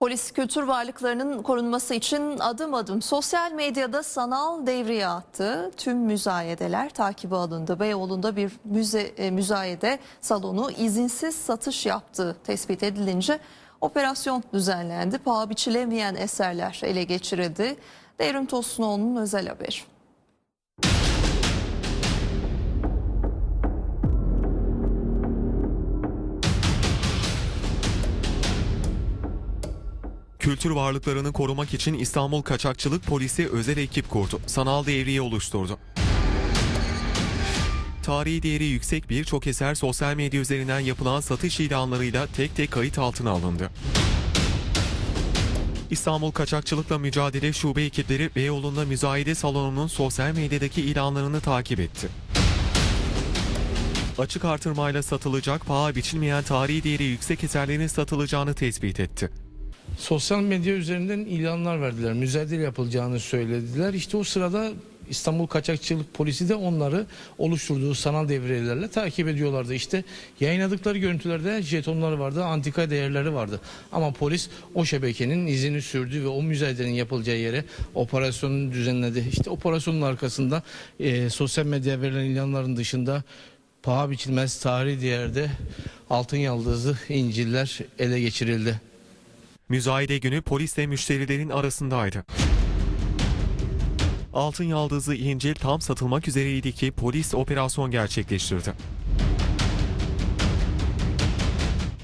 Polis kültür varlıklarının korunması için adım adım sosyal medyada sanal devriye attı. Tüm müzayedeler takibe alındı. Beyoğlu'nda bir müze, e, müzayede salonu izinsiz satış yaptığı tespit edilince operasyon düzenlendi. Paha biçilemeyen eserler ele geçirildi. Devrim Tosunoğlu'nun özel haberi. Kültür varlıklarını korumak için İstanbul Kaçakçılık Polisi özel ekip kurdu. Sanal devriye oluşturdu. Tarihi değeri yüksek birçok eser sosyal medya üzerinden yapılan satış ilanlarıyla tek tek kayıt altına alındı. İstanbul Kaçakçılıkla Mücadele Şube ekipleri Beyoğlu'nda müzayede salonunun sosyal medyadaki ilanlarını takip etti. Açık artırmayla satılacak paha biçilmeyen tarihi değeri yüksek eserlerin satılacağını tespit etti. Sosyal medya üzerinden ilanlar verdiler. Müzayede yapılacağını söylediler. İşte o sırada İstanbul Kaçakçılık Polisi de onları oluşturduğu sanal devriyelerle takip ediyorlardı. İşte yayınladıkları görüntülerde jetonları vardı, antika değerleri vardı. Ama polis o şebekenin izini sürdü ve o müzayedenin yapılacağı yere operasyonu düzenledi. İşte operasyonun arkasında e, sosyal medya verilen ilanların dışında paha biçilmez tarihi değerde altın yaldızlı inciller ele geçirildi. Müzayede günü polisle müşterilerin arasındaydı. Altın yaldızlı İncil tam satılmak üzereydi ki polis operasyon gerçekleştirdi.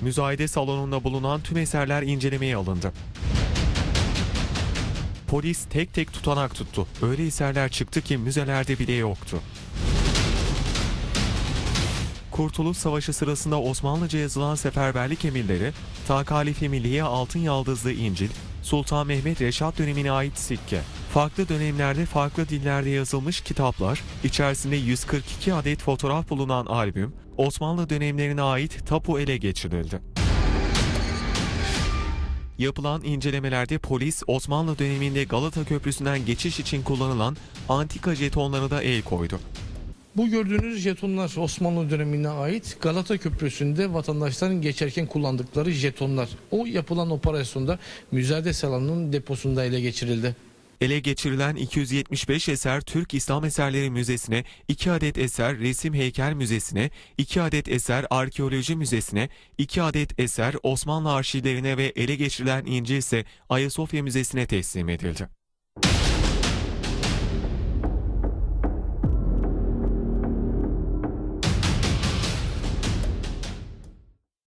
Müzayede salonunda bulunan tüm eserler incelemeye alındı. Polis tek tek tutanak tuttu. Öyle eserler çıktı ki müzelerde bile yoktu. Kurtuluş Savaşı sırasında Osmanlıca yazılan seferberlik emirleri, Takalifi Milliye Altın Yaldızlı İncil, Sultan Mehmet Reşat dönemine ait sikke, farklı dönemlerde farklı dillerde yazılmış kitaplar, içerisinde 142 adet fotoğraf bulunan albüm, Osmanlı dönemlerine ait tapu ele geçirildi. Yapılan incelemelerde polis Osmanlı döneminde Galata Köprüsü'nden geçiş için kullanılan antika jetonlara da el koydu. Bu gördüğünüz jetonlar Osmanlı dönemine ait Galata Köprüsü'nde vatandaşların geçerken kullandıkları jetonlar. O yapılan operasyonda müzayede salonunun deposunda ele geçirildi. Ele geçirilen 275 eser Türk İslam Eserleri Müzesi'ne, 2 adet eser Resim Heykel Müzesi'ne, 2 adet eser Arkeoloji Müzesi'ne, 2 adet eser Osmanlı arşivlerine ve ele geçirilen İncil ise Ayasofya Müzesi'ne teslim edildi.